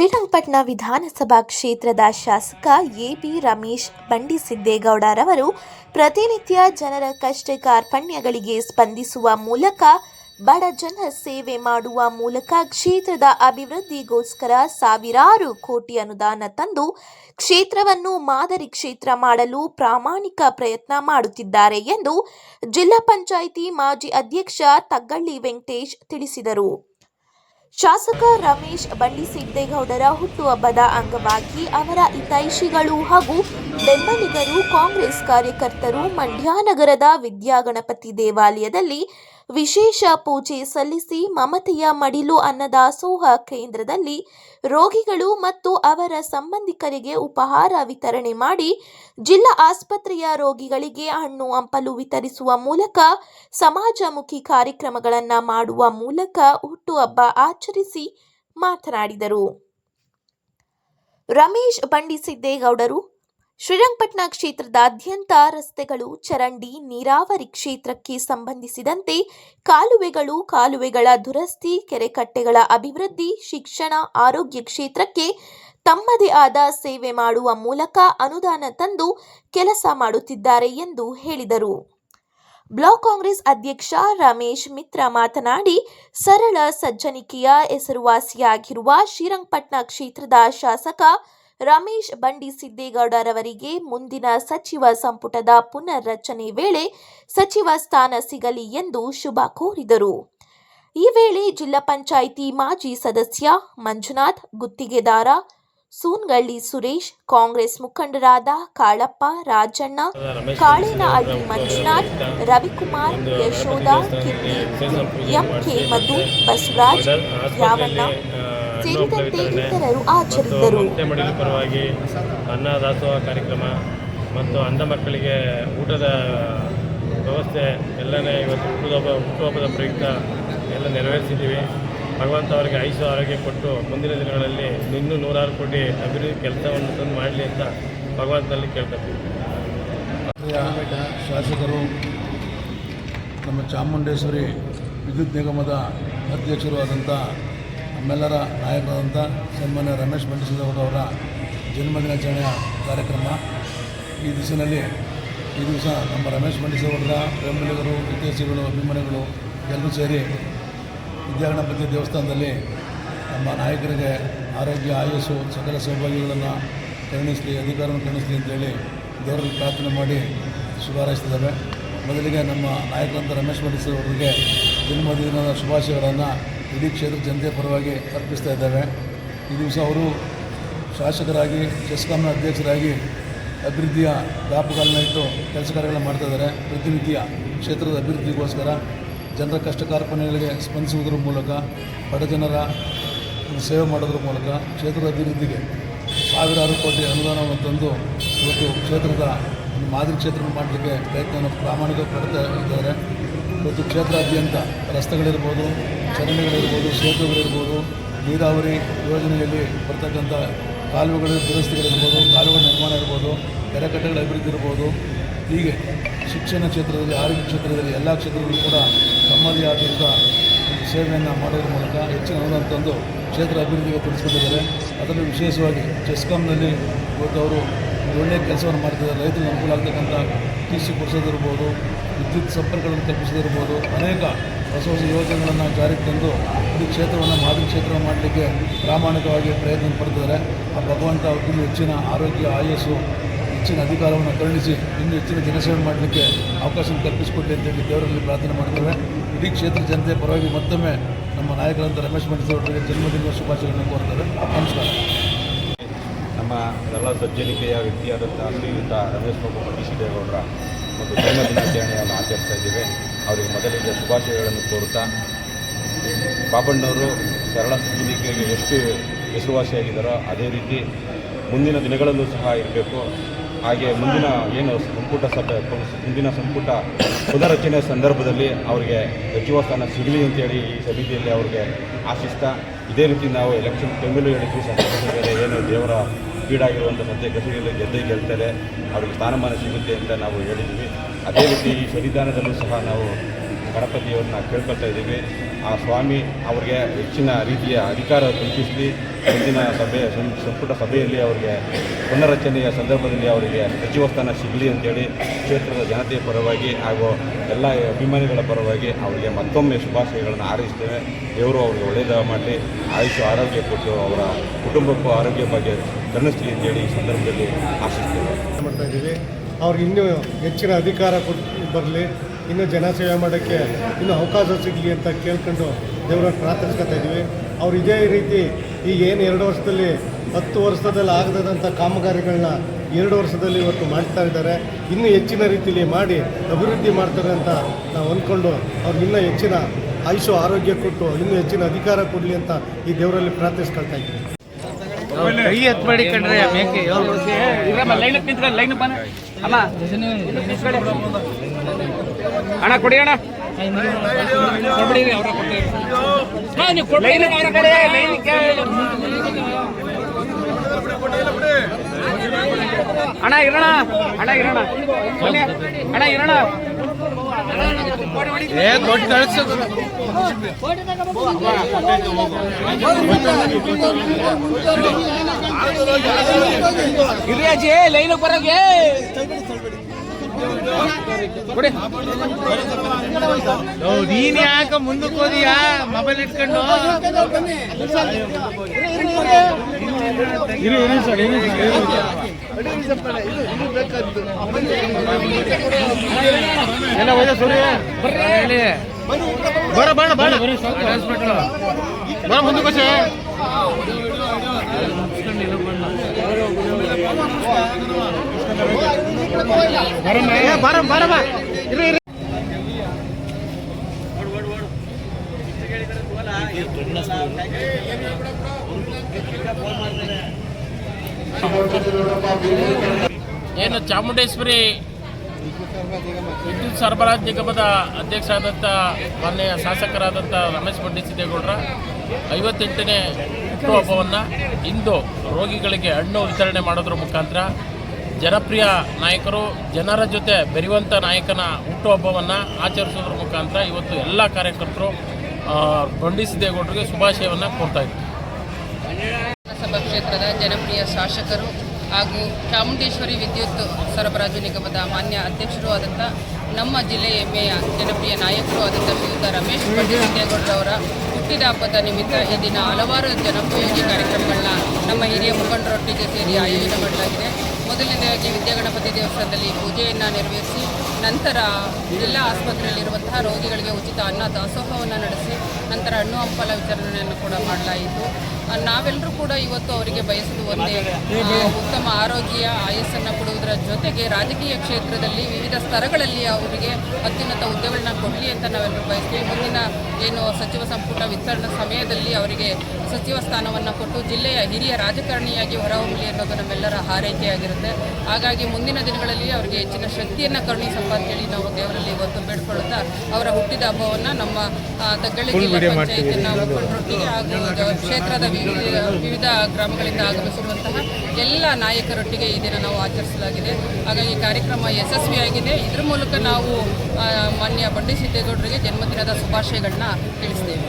ಶ್ರೀರಂಗಪಟ್ಟಣ ವಿಧಾನಸಭಾ ಕ್ಷೇತ್ರದ ಶಾಸಕ ಎಬಿ ರಮೇಶ್ ಬಂಡಿಸಿದ್ದೇಗೌಡರವರು ಪ್ರತಿನಿತ್ಯ ಜನರ ಕಷ್ಟ ಕಾರ್ಪಣ್ಯಗಳಿಗೆ ಸ್ಪಂದಿಸುವ ಮೂಲಕ ಬಡ ಜನ ಸೇವೆ ಮಾಡುವ ಮೂಲಕ ಕ್ಷೇತ್ರದ ಅಭಿವೃದ್ಧಿಗೋಸ್ಕರ ಸಾವಿರಾರು ಕೋಟಿ ಅನುದಾನ ತಂದು ಕ್ಷೇತ್ರವನ್ನು ಮಾದರಿ ಕ್ಷೇತ್ರ ಮಾಡಲು ಪ್ರಾಮಾಣಿಕ ಪ್ರಯತ್ನ ಮಾಡುತ್ತಿದ್ದಾರೆ ಎಂದು ಜಿಲ್ಲಾ ಪಂಚಾಯಿತಿ ಮಾಜಿ ಅಧ್ಯಕ್ಷ ತಗ್ಗಳ್ಳಿ ವೆಂಕಟೇಶ್ ತಿಳಿಸಿದರು. ಶಾಸಕ ರಮೇಶ್ ಬಂಡಿಸಿದ್ದೇಗೌಡರ ಹುಟ್ಟುಹಬ್ಬದ ಅಂಗವಾಗಿ ಅವರ ಹಿತೈಷಿಗಳು ಹಾಗೂ ಬೆಂಬಲಿಗರು ಕಾಂಗ್ರೆಸ್ ಕಾರ್ಯಕರ್ತರು ಮಂಡ್ಯ ನಗರದ ವಿದ್ಯಾಗಣಪತಿ ದೇವಾಲಯದಲ್ಲಿ ವಿಶೇಷ ಪೂಜೆ ಸಲ್ಲಿಸಿ ಮಮತೆಯ ಮಡಿಲು ಅನ್ನದಾಸೋಹ ಕೇಂದ್ರದಲ್ಲಿ ರೋಗಿಗಳು ಮತ್ತು ಅವರ ಸಂಬಂಧಿಕರಿಗೆ ಉಪಹಾರ ವಿತರಣೆ ಮಾಡಿ ಜಿಲ್ಲಾ ಆಸ್ಪತ್ರೆಯ ರೋಗಿಗಳಿಗೆ ಹಣ್ಣು ಹಂಪಲು ವಿತರಿಸುವ ಮೂಲಕ ಸಮಾಜಮುಖಿ ಕಾರ್ಯಕ್ರಮಗಳನ್ನು ಮಾಡುವ ಮೂಲಕ ಹುಟ್ಟುಹಬ್ಬ ಆಚರಿಸಿ ಮಾತನಾಡಿದರು. ರಮೇಶ್ ಬಂಡಿಸಿದ್ದೇಗೌಡರು ಶ್ರೀರಂಗಪಟ್ಟಣ ಕ್ಷೇತ್ರದಾದ್ಯಂತ ರಸ್ತೆಗಳು, ಚರಂಡಿ, ನೀರಾವರಿ ಕ್ಷೇತ್ರಕ್ಕೆ ಸಂಬಂಧಿಸಿದಂತೆ ಕಾಲುವೆಗಳು, ಕಾಲುವೆಗಳ ದುರಸ್ತಿ, ಕೆರೆಕಟ್ಟೆಗಳ ಅಭಿವೃದ್ಧಿ, ಶಿಕ್ಷಣ, ಆರೋಗ್ಯ ಕ್ಷೇತ್ರಕ್ಕೆ ತಮ್ಮದೇ ಆದ ಸೇವೆ ಮಾಡುವ ಮೂಲಕ ಅನುದಾನ ತಂದು ಕೆಲಸ ಮಾಡುತ್ತಿದ್ದಾರೆ ಎಂದು ಹೇಳಿದರು. ಬ್ಲಾಕ್ ಕಾಂಗ್ರೆಸ್ ಅಧ್ಯಕ್ಷ ರಮೇಶ್ ಮಿತ್ರ ಮಾತನಾಡಿ, ಸರಳ ಸಜ್ಜನಿಕೆಯ ಹೆಸರುವಾಸಿಯಾಗಿರುವ ಶ್ರೀರಂಗಪಟ್ಟಣ ಕ್ಷೇತ್ರದ ಶಾಸಕ ರಮೇಶ್ ಬಂಡಿ ಸಿದ್ದೇಗೌಡರವರಿಗೆ ಮುಂದಿನ ಸಚಿವ ಸಂಪುಟದ ಪುನರ್ರಚನೆ ವೇಳೆ ಸಚಿವ ಸ್ಥಾನ ಸಿಗಲಿ ಎಂದು ಶುಭ ಕೋರಿದರು. ಈ ವೇಳೆ ಜಿಲ್ಲಾ ಪಂಚಾಯಿತಿ ಮಾಜಿ ಸದಸ್ಯ ಮಂಜುನಾಥ್, ಗುತ್ತಿಗೆದಾರ ಸೂನ್ಗಳ್ಳಿ ಸುರೇಶ್, ಕಾಂಗ್ರೆಸ್ ಮುಖಂಡರಾದ ಕಾಳಪ್ಪ, ರಾಜಣ್ಣ ಕಾಳೇನಹಳ್ಳಿ ಮಂಜುನಾಥ್, ರವಿಕುಮಾರ್, ಯಶೋಧ ಕಿರ್ತಿ ಎಂಕೆ ಮಧು, ಬಸವರಾಜ್, ಯಾವಣ್ಣ ಸೇರಿದಂತೆ ಇತರರು ಆಚರಿಸಿದರು ಮಡಿಲು ಪರವಾಗಿ ಅನ್ನದಾಸೋಹ ಕಾರ್ಯಕ್ರಮ ಮತ್ತು ಅಂಧ ಮಕ್ಕಳಿಗೆ ಊಟದ ವ್ಯವಸ್ಥೆ ಎಲ್ಲನೇ ಇವತ್ತು ಹುಟ್ಟುಹಬ್ಬ ಹುಟ್ಟುಹಬ್ಬದ ಪ್ರಯುಕ್ತ ಎಲ್ಲ ನೆರವೇರಿಸಿದ್ದೀವಿ. ಭಗವಂತ ಅವರಿಗೆ ಆಯುಷ ಆರೋಗ್ಯ ಕೊಟ್ಟು ಮುಂದಿನ ದಿನಗಳಲ್ಲಿ ಇನ್ನೂ ನೂರಾರು ಕೋಟಿ ಅಭಿವೃದ್ಧಿ ಕೆಲಸವನ್ನು ತಂದು ಮಾಡಲಿ ಅಂತ ಭಗವಂತನಲ್ಲಿ ಕೇಳ್ಕೊತೀವಿ ಶಾಸಕರು ನಮ್ಮ ಚಾಮುಂಡೇಶ್ವರಿ ವಿದ್ಯುತ್ ನಿಗಮದ ಅಧ್ಯಕ್ಷರು ಆದಂಥ ನಮ್ಮೆಲ್ಲರ ನಾಯಕರಾದಂಥ ಸನ್ಮಾನ್ಯ ರಮೇಶ್ ಅವರ ಜನ್ಮದಿನಾಚರಣೆಯ ಕಾರ್ಯಕ್ರಮ ಈ ದಿವಸದಲ್ಲಿ ಈ ದಿವಸ ನಮ್ಮ ರಮೇಶ್ ಬಂಡಿಸಿದವರ ಬೆಂಬಲಿಗರು ವಿದ್ಯಾರ್ಥಿಗಳು ಅಭಿಮಾನಿಗಳು ಎಲ್ಲರೂ ಸೇರಿ ವಿದ್ಯಾಗಣಪತಿ ದೇವಸ್ಥಾನದಲ್ಲಿ ನಮ್ಮ ನಾಯಕರಿಗೆ ಆರೋಗ್ಯ, ಆಯಸ್ಸು, ಸಕಲ ಸೌಭಾಗ್ಯಗಳನ್ನು ಕರುಣಿಸಲಿ, ಅಧಿಕಾರವನ್ನು ಕರುಣಿಸಲಿ ಅಂತೇಳಿ ದೇವರಲ್ಲಿ ಪ್ರಾರ್ಥನೆ ಮಾಡಿ ಶುಭ ಹಾರೈಸ್ತಿದ್ದೇವೆ ಮೊದಲಿಗೆ ನಮ್ಮ ನಾಯಕರಂತ ರಮೇಶ್ ಅವರಿಗೆ ಜನ್ಮದಿನದ ಶುಭಾಶಯಗಳನ್ನು ಇಡೀ ಕ್ಷೇತ್ರ ಜನತೆ ಪರವಾಗಿ ಅರ್ಪಿಸ್ತಾ ಇದ್ದೇವೆ. ಈ ದಿವಸ ಅವರು ಶಾಸಕರಾಗಿ ಚೆಸ್ಕಾಂನ ಅಧ್ಯಕ್ಷರಾಗಿ ಅಭಿವೃದ್ಧಿಯ ದಾಪುಗಾಲನ್ನ ಇಟ್ಟು ಕೆಲಸ ಕಾರ್ಯಗಳನ್ನ ಮಾಡ್ತಾ ಇದ್ದಾರೆ. ಪ್ರತಿನಿತ್ಯ ಕ್ಷೇತ್ರದ ಅಭಿವೃದ್ಧಿಗೋಸ್ಕರ ಜನರ ಕಷ್ಟ ಕಾರ್ಪಣ್ಯಗಳಿಗೆ ಸ್ಪಂದಿಸುವುದರ ಮೂಲಕ, ಬಡ ಜನರ ಸೇವೆ ಮಾಡೋದ್ರ ಮೂಲಕ ಕ್ಷೇತ್ರದ ಅಭಿವೃದ್ಧಿಗೆ ಸಾವಿರಾರು ಕೋಟಿ ಅನುದಾನವನ್ನು ತಂದು ಇವತ್ತು ಕ್ಷೇತ್ರದ ಒಂದು ಮಾದರಿ ಕ್ಷೇತ್ರ ಮಾಡಲಿಕ್ಕೆ ಪ್ರಯತ್ನವನ್ನು ಪ್ರಾಮಾಣಿಕ ಪಡ್ತಾ ಇದ್ದಾರೆ. ಇವತ್ತು ಕ್ಷೇತ್ರಾದ್ಯಂತ ರಸ್ತೆಗಳಿರ್ಬೋದು ಚರಂಡಿಗಳಿರ್ಬೋದು ಸೇತುವೆಗಳಿರ್ಬೋದು ನೀರಾವರಿ ಯೋಜನೆಯಲ್ಲಿ ಬರ್ತಕ್ಕಂಥ ಕಾಲುವೆಗಳ, ದುರಸ್ತಿಗಳಿರ್ಬೋದು, ಕಾಲುವೆ ನಿರ್ಮಾಣ ಇರ್ಬೋದು, ಕೆರೆಕಟ್ಟೆಗಳ ಅಭಿವೃದ್ಧಿ ಇರ್ಬೋದು, ಹೀಗೆ ಶಿಕ್ಷಣ ಕ್ಷೇತ್ರದಲ್ಲಿ, ಆರೋಗ್ಯ ಕ್ಷೇತ್ರದಲ್ಲಿ ಎಲ್ಲ ಕ್ಷೇತ್ರಗಳು ಕೂಡ ತಮ್ಮದೇ ಆದಂಥ ಸೇವೆಯನ್ನು ಮಾಡೋದ್ರ ಮೂಲಕ ಹೆಚ್ಚಿನ ಅನುದಾನ ತಂದು ಕ್ಷೇತ್ರ ಅಭಿವೃದ್ಧಿಗೆ ತಿಳಿಸ್ಕೊಂಡಿದ್ದಾರೆ ಅದರಲ್ಲಿ ವಿಶೇಷವಾಗಿ ಚೆಸ್ಕಾಂನಲ್ಲಿ ಇವತ್ತು ಅವರು ಒಳ್ಳೆಯ ಕೆಲಸವನ್ನು ಮಾಡ್ತಿದ್ದಾರೆ. ರೈತರಿಗೆ ಅನುಕೂಲ ಆಗ್ತಕ್ಕಂಥ ಟಿ ಸಿ ಕೊಡಿಸೋದಿರ್ಬೋದು, ವಿದ್ಯುತ್ ಸಂಪರ್ಕಗಳನ್ನು ಕಲ್ಪಿಸೋದಿರ್ಬೋದು, ಅನೇಕ ಹೊಸ ಹೊಸ ಯೋಜನೆಗಳನ್ನು ಜಾರಿಗೆ ತಂದು ಈ ಕ್ಷೇತ್ರವನ್ನು ಮಾದರಿ ಕ್ಷೇತ್ರ ಮಾಡಲಿಕ್ಕೆ ಪ್ರಾಮಾಣಿಕವಾಗಿ ಪ್ರಯತ್ನ ಪಡ್ತಿದ್ದಾರೆ. ಆ ಭಗವಂತ ಅವ್ರಿಗೂ ಹೆಚ್ಚಿನ ಆರೋಗ್ಯ, ಆಯಸ್ಸು, ಹೆಚ್ಚಿನ ಅಧಿಕಾರವನ್ನು ಕರುಣಿಸಿ ಇನ್ನೂ ಹೆಚ್ಚಿನ ಜನಸೇವೆ ಮಾಡಲಿಕ್ಕೆ ಅವಕಾಶ ಕಲ್ಪಿಸಿಕೊಡಲಿ ಅಂತೇಳಿ ದೇವರಲ್ಲಿ ಪ್ರಾರ್ಥನೆ ಮಾಡ್ತೇವೆ. ಇಡೀ ಕ್ಷೇತ್ರ ಜನತೆ ಪರವಾಗಿ ಮತ್ತೊಮ್ಮೆ ನಮ್ಮ ನಾಯಕರಂತ ರಮೇಶ್ ಬಂಡಿಸವರಿಗೆ ಜನ್ಮದಿನ ಶುಭಾಶಯಗಳನ್ನು ಕೋರ್ತಾರೆ ನಮಸ್ಕಾರ. ನಮ್ಮ ಎಲ್ಲ ಸಜ್ಜನಿಕೆಯ ವ್ಯಕ್ತಿಯಾದಂಥ ಶ್ರೀಯುತ ರಮೇಶ್ ಬಾಬು ಬಂಡಿಸಿದ್ದೇಗೌಡರ ಒಂದು ಜನ್ಮದಿನಾಚರಣೆಯನ್ನು ಆಚರಿಸ್ತಾ ಇದ್ದೇವೆ. ಅವರಿಗೆ ಮೊದಲಿಗೆ ಶುಭಾಶಯಗಳನ್ನು ಕೋರುತ್ತಾ ಪಾಪಣ್ಣವರು ಸರಳ ಸಜ್ಜನಿಕೆಗೆ ಎಷ್ಟು ಹೆಸರುವಾಸಿಯಾಗಿದ್ದಾರೋ ಅದೇ ರೀತಿ ಮುಂದಿನ ದಿನಗಳಲ್ಲೂ ಸಹ ಇರಬೇಕು. ಹಾಗೆ ಮುಂದಿನ ಏನು ಸಂಪುಟ ಸಭೆ, ಮುಂದಿನ ಸಂಪುಟ ಪುನರಚನೆ ಸಂದರ್ಭದಲ್ಲಿ ಅವರಿಗೆ ಸಚಿವ ಸ್ಥಾನ ಸಿಗಲಿ ಅಂತೇಳಿ ಈ ಸಮಿತಿಯಲ್ಲಿ ಅವರಿಗೆ ಆಶಿಸ್ತಾ, ಇದೇ ರೀತಿ ನಾವು ಎಲೆಕ್ಷನ್ ಬೆಂಬಲ ಹೇಳಿದ್ವಿ ಸಂದರ್ಭದಲ್ಲಿ ಏನು ದೇವರ ಈಡಾಗಿರುವಂಥ ಸತ್ಯ ಗಸಿಯಲ್ಲಿ ಗೆದ್ದೇ ಗೆಲ್ತಾರೆ, ಅವರಿಗೆ ಸ್ಥಾನಮಾನ ಸಿಗುತ್ತೆ ಅಂತ ನಾವು ಹೇಳಿದ್ವಿ. ಅದೇ ರೀತಿ ಈ ಸನ್ನಿಧಾನದಲ್ಲೂ ಸಹ ನಾವು ಗಣಪತಿಯವ್ರನ್ನ ಕೇಳ್ಕೊಳ್ತಾ ಇದ್ದೀವಿ. ಆ ಸ್ವಾಮಿ ಅವರಿಗೆ ಹೆಚ್ಚಿನ ರೀತಿಯ ಅಧಿಕಾರ ಕಲ್ಪಿಸಲಿ ಮುಂದಿನ ಸಭೆ, ಸಂ- ಸಂಪುಟ ಸಭೆಯಲ್ಲಿ ಅವರಿಗೆ ಪುನರಚನೆಯ ಸಂದರ್ಭದಲ್ಲಿ ಅವರಿಗೆ ಸಚಿವ ಸ್ಥಾನ ಸಿಗಲಿ ಅಂತೇಳಿ ಕ್ಷೇತ್ರದ ಜನತೆಯ ಪರವಾಗಿ ಹಾಗೂ ಎಲ್ಲ ಅಭಿಮಾನಿಗಳ ಪರವಾಗಿ ಅವರಿಗೆ ಮತ್ತೊಮ್ಮೆ ಶುಭಾಶಯಗಳನ್ನು ಹಾರೈಸ್ತೇವೆ ದೇವರು ಅವರಿಗೆ ಒಳ್ಳೆಯದ ಮಾಡಲಿ. ಆಯುಷು, ಆರೋಗ್ಯ ಕೊಟ್ಟು ಅವರ ಕುಟುಂಬಕ್ಕೂ ಆರೋಗ್ಯ ಬಗ್ಗೆ ಕರುಣಿಸಲಿ ಅಂತೇಳಿ ಈ ಸಂದರ್ಭದಲ್ಲಿ ಆಶಿಸ್ತೇವೆ ಮಾಡ್ತಾ ಇದ್ದೀವಿ. ಅವ್ರಿಗೆ ಇನ್ನೂ ಹೆಚ್ಚಿನ ಅಧಿಕಾರ ಕೊಟ್ಟು ಬರಲಿ, ಇನ್ನೂ ಜನಸೇವೆ ಮಾಡೋಕ್ಕೆ ಇನ್ನೂ ಅವಕಾಶ ಸಿಗಲಿ ಅಂತ ಕೇಳ್ಕೊಂಡು ದೇವರನ್ನು ಪ್ರಾರ್ಥಿಸ್ಕೊತಾ ಇದ್ದೀವಿ. ಅವ್ರು ಇದೇ ರೀತಿ ಈಗ ಏನು ಎರಡು ವರ್ಷದಲ್ಲಿ ಹತ್ತು ವರ್ಷದಲ್ಲಿ ಆಗದಂಥ ಕಾಮಗಾರಿಗಳನ್ನ ಎರಡು ವರ್ಷದಲ್ಲಿ ಇವತ್ತು ಮಾಡ್ತಾ ಇದ್ದಾರೆ. ಇನ್ನೂ ಹೆಚ್ಚಿನ ರೀತಿಯಲ್ಲಿ ಮಾಡಿ ಅಭಿವೃದ್ಧಿ ಮಾಡ್ತಾರೆ ಅಂತ ನಾವು ಅಂದ್ಕೊಂಡು ಅವ್ರಿಗೆ ಇನ್ನೂ ಹೆಚ್ಚಿನ ಆಯುಷು, ಆರೋಗ್ಯ ಕೊಟ್ಟು ಇನ್ನೂ ಹೆಚ್ಚಿನ ಅಧಿಕಾರ ಕೊಡಲಿ ಅಂತ ಈ ದೇವರಲ್ಲಿ ಪ್ರಾರ್ಥಿಸ್ಕೊಳ್ತಾ ಇದ್ದೀವಿ. ಕೈ ಎತ್ಬೇಡಿ ಕಣ್ರಿ ಮೇಕೆ ಇರಮ್ಮ ಲೈನ್ ನಿಂತ್ಕೊಳ್ಳಿ ಲೈನ್ ಬನ್ನ ಅಮ್ಮ ನಿಂತ್ಕೊಳ್ಳಿ. ಅಣ್ಣ ಕೊಡಿ ಅಣ್ಣ ಕೊಡ್ಬಿಡಿ ಅವ್ರ ಕೊಡ್ತೀವಿ ಅಣ್ಣ ಇರೋಣ ಅಣ್ಣ ಇರೋಣ. ಅಣ್ಣ ಇರೋಣ. ಏ ದೊಡ್ಡ ಕಳ್ಸೋದು ಇರ್ರಿ ಅಜ್ಜಿ ಲೈನ್ ಬರೋಗೆ ನೀನ್ ಯಾಕ ಮುಂದಕ್ಕೆ ಹೋದಿಯಾ? ಮೊಬೈಲ್ ಇಟ್ಕೊಂಡು. ಸರ್ ಇರಿ ಸೂರ್ಯ ಬರ ಹಾಸ್ಪಿಟ್ಲು ಬರ ಮುಂದಕ್ಕೆ ಇರ್ರಿ ಇರ್ರಿ ಏನು ಚಾಮುಂಡೇಶ್ವರಿ ವಿದ್ಯುತ್ ಸರಬರಾಜು ನಿಗಮದ ಅಧ್ಯಕ್ಷರಾದಂಥ ಮಾನ್ಯ ಶಾಸಕರಾದಂಥ ರಮೇಶ್ ಸಿದ್ದೇಗೌಡರ ಐವತ್ತೆಂಟನೇ ಹುಟ್ಟುಹಬ್ಬವನ್ನು ಇಂದು ರೋಗಿಗಳಿಗೆ ಹಣ್ಣು ವಿತರಣೆ ಮಾಡೋದ್ರ ಮುಖಾಂತರ ಜನಪ್ರಿಯ ನಾಯಕರು ಜನರ ಜೊತೆ ಬೆರೆಯುವಂಥ ನಾಯಕನ ಹುಟ್ಟುಹಬ್ಬವನ್ನು ಆಚರಿಸೋದ್ರ ಮುಖಾಂತರ ಇವತ್ತು ಎಲ್ಲ ಕಾರ್ಯಕರ್ತರು ಆ, ಬಂಡಿ ಸಿದ್ದೇಗೌಡರಿಗೆ ಶುಭಾಶಯವನ್ನು ಕೊಡ್ತಾ ಇದ್ದಾರೆ ಕ್ಷೇತ್ರದ ಜನಪ್ರಿಯ ಶಾಸಕರು ಹಾಗೂ ಚಾಮುಂಡೇಶ್ವರಿ ವಿದ್ಯುತ್ ಸರಬರಾಜು ನಿಗಮದ ಮಾನ್ಯ ಅಧ್ಯಕ್ಷರು ಆದಂಥ ನಮ್ಮ ಜಿಲ್ಲೆಯ ಹೆಮ್ಮೆಯ ಜನಪ್ರಿಯ ನಾಯಕರು ಆದಂಥ ಶ್ರೀಯುತ ರಮೇಶ್ ಸಿದ್ದೇಗೌಡರವರ ಹುಟ್ಟಿದ ಹಬ್ಬದ ನಿಮಿತ್ತ ಈ ದಿನ ಹಲವಾರು ಜನೋಪಯೋಗಿ ಕಾರ್ಯಕ್ರಮಗಳನ್ನ ನಮ್ಮ ಹಿರಿಯ ಮುಖಂಡರೊಟ್ಟಿಗೆ ಸೇರಿ ಆಯೋಜನೆ ಮಾಡಲಾಗಿದೆ. ಮೊದಲನೇದಾಗಿ ವಿದ್ಯಾಗಣಪತಿ ದೇವಸ್ಥಾನದಲ್ಲಿ ಪೂಜೆಯನ್ನು ನೆರವೇರಿಸಿ, ನಂತರ ಜಿಲ್ಲಾ ಆಸ್ಪತ್ರೆಯಲ್ಲಿರುವಂತಹ ರೋಗಿಗಳಿಗೆ ಉಚಿತ ಅನ್ನ ದಾಸೋಹವನ್ನು ನಡೆಸಿ, ನಂತರ ಹಣ್ಣು ಹಂಪಲ ವಿತರಣೆಯನ್ನು ಕೂಡ ಮಾಡಲಾಯಿತು. ನಾವೆಲ್ಲರೂ ಕೂಡ ಇವತ್ತು ಅವರಿಗೆ ಬಯಸುವುದು ಒಂದೇ. ಉತ್ತಮ ಆರೋಗ್ಯ ಆಯಸ್ಸನ್ನು ಕೊಡುವುದರ ಜೊತೆಗೆ ರಾಜಕೀಯ ಕ್ಷೇತ್ರದಲ್ಲಿ ವಿವಿಧ ಸ್ತರಗಳಲ್ಲಿ ಅವರಿಗೆ ಅತ್ಯುನ್ನತ ಹುದ್ದೆಗಳನ್ನ ಕೊಡಲಿ ಅಂತ ನಾವೆಲ್ಲರೂ ಬಯಸ್ತೀವಿ. ಮುಂದಿನ ಏನು ಸಚಿವ ಸಂಪುಟ ವಿಸ್ತರಣೆ ಸಮಯದಲ್ಲಿ ಅವರಿಗೆ ಸಚಿವ ಸ್ಥಾನವನ್ನು ಕೊಟ್ಟು ಜಿಲ್ಲೆಯ ಹಿರಿಯ ರಾಜಕಾರಣಿಯಾಗಿ ಹೊರಹೊಮ್ಮಲಿ ಅನ್ನೋದು ನಮ್ಮೆಲ್ಲರ ಹಾರೈಕೆಯಾಗಿರುತ್ತೆ. ಹಾಗಾಗಿ ಮುಂದಿನ ದಿನಗಳಲ್ಲಿ ಅವರಿಗೆ ಹೆಚ್ಚಿನ ಶಕ್ತಿಯನ್ನು ಕರುಣಿಸಪ್ಪ ಅಂತೇಳಿ ನಾವು ದೇವರಲ್ಲಿ ಇವತ್ತು ಬೇಡ್ಕೊಳ್ಳುತ್ತಾ ಅವರ ಹುಟ್ಟಿದ ಹಬ್ಬವನ್ನು ನಮ್ಮ ತಗ್ಗಳಿ ಜಿಲ್ಲಾ ಪಂಚಾಯತಿನ ಮುಖಂಡರೊಟ್ಟಿಗೆ ಹಾಗೂ ಕ್ಷೇತ್ರದ ವಿವಿಧ ವಿವಿಧ ಗ್ರಾಮಗಳಿಂದ ಆಗಮಿಸಿರುವಂತಹ ಎಲ್ಲ ನಾಯಕರೊಟ್ಟಿಗೆ ಈ ದಿನ ನಾವು ಆಚರಿಸಲಾಗಿದೆ. ಹಾಗಾಗಿ ಕಾರ್ಯಕ್ರಮ ಯಶಸ್ವಿಯಾಗಿದೆ. ಇದರ ಮೂಲಕ ನಾವು ಮಾನ್ಯ ಬಂಡಿ ಸಿದ್ದೇಗೌಡರಿಗೆ ಜನ್ಮದಿನದ ಶುಭಾಶಯಗಳನ್ನ ತಿಳಿಸ್ತೇವೆ.